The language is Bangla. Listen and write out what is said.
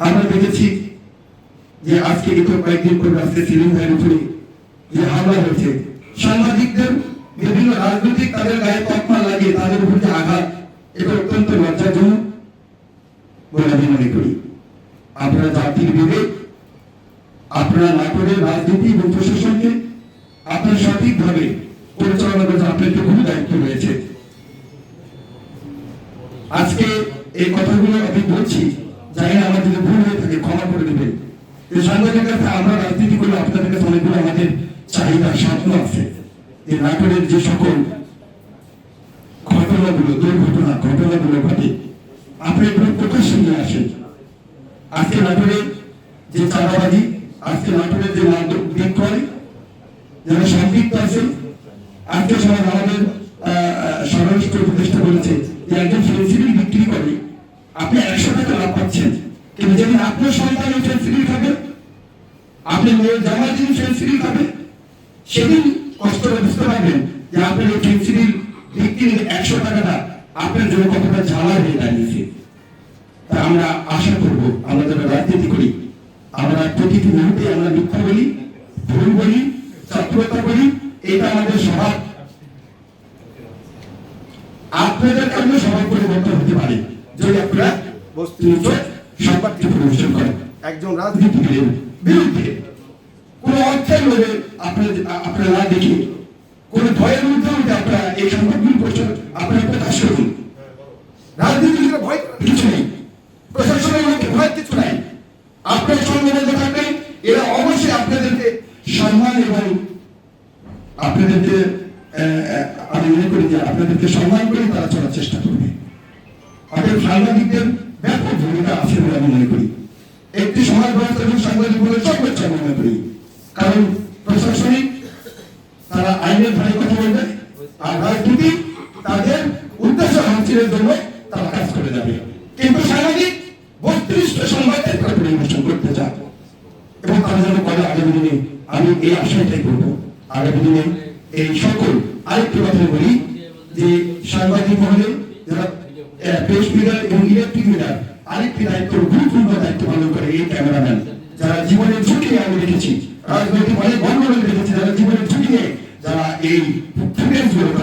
আমরা দেখেছি যে আজকে গত কয়েকদিন পর আজকে সিলিং ভাইয়ের উপরে যে হামলা হয়েছে, সাংবাদিকদের বিভিন্ন রাজনৈতিক তাদের গায়ে তকমা লাগিয়ে তাদের উপর যে আঘাত, এটা অত্যন্ত লজ্জাজনক বলে আমি মনে করি। আপনারা জাতির বিবেক, আপনারা নাটোরের রাজনীতি এবং প্রশাসনকে আপনার সঠিকভাবে পরিচালনা করার আপনার একটি ভূমি দায়িত্ব রয়েছে। আজকে এই কথাগুলো আমি বলছি ক্ষমা করে দেবেন। এই কাছে আমরা রাজনীতি আপনাদের কাছে অনেকগুলো আমাদের চাহিদা, স্বপ্ন আছে। এই নাটোরের যে সকল ঘটনাগুলো, দুর্ঘটনা, ঘটনাগুলো ঘটে, আপনি এগুলো নিয়ে আসেন। আজকে নাটোরের যে চাঁদাবাজি, আজকে নাটোরের যে মাদক বিক্রয়, যারা সম্পৃক্ত আছে, আজকে সমাজ আমাদের স্বরাষ্ট্র উপদেষ্টা বলেছে যে একজন ফেন্সিডিল বিক্রি করে, আপনি একশো টাকা লাভ কিন্তু আপনার সন্তান ওই ফেন্সিডিল খাবে আপনি মেয়ের জামাই যিনি ফেন্সিডিল খাবে সেদিন কষ্ট বুঝতে পারবেন যে আপনার এই ফেন্সিডিল বিক্রির একশো টাকাটা আপনার জন্য কতটা জ্বালা হয়ে দাঁড়িয়েছে। তা আমরা আশা করব, আমরা যারা রাজনীতি করি, আমরা প্রতিটি মুহূর্তে আমরা মিথ্যা বলি, ভুল বলি, চক্রতা বলি, এটা আমাদের স্বভাব। আপনাদের কারণে সবাই পরিবর্তন হতে পারে। যদি আপনারা বস্তুনিষ্ঠ সংবাদটি পরিবেশন করেন একজন রাজনীতিবিদের বিরুদ্ধে কোন অর্থের লোভে আপনারা আপনারা না দেখে কোন ভয়ের মধ্যে আপনারা এই সংবাদগুলি করছেন আপনারা প্রকাশ করুন। রাজনীতিবিদরা ভয় কিছু নেই। প্রশাসনের মধ্যে ভয় কিছু নাই। আপনার সংবিধানে থাকবে এরা অবশ্যই আপনাদেরকে সম্মান এবং আপনাদেরকে আমি মনে করি যে আপনাদেরকে সম্মান করে তারা চলার চেষ্টা করবে। আমাদের সাংবাদিকদের ব্যাপক ভূমিকা আছে বলে আমি মনে করি। একটি সমাজ ব্যবস্থা এবং সাংবাদিক বলে সর্বোচ্চ আমি মনে করি। কারণ প্রশাসনিক, তারা আইনের ধারে কথা বলবে, আর রাজনীতি তাদের উদ্দেশ্য হাসিলের জন্য তারা কাজ করে যাবে। কিন্তু সাংবাদিক বত্রিশট সংবাদের তারা পরিবেশন করতে চায়। এবং তারা যেন করে, আগামী দিনে আমি এই আশাটাই করব। আগামী দিনে এই সকল আরেকটি কথা বলি, যে সাংবাদিক মহলে যারা প্রেস মিডিয়া এবং দায়িত্ব গুরুত্বপূর্ণ করে এই ক্যামেরাম্যান, যারা জীবনের ঝুঁকি আমি দেখেছি। রাজনৈতিক অনেক যারা জীবনের ঝুঁকি যারা এই সংগ্রহ করে।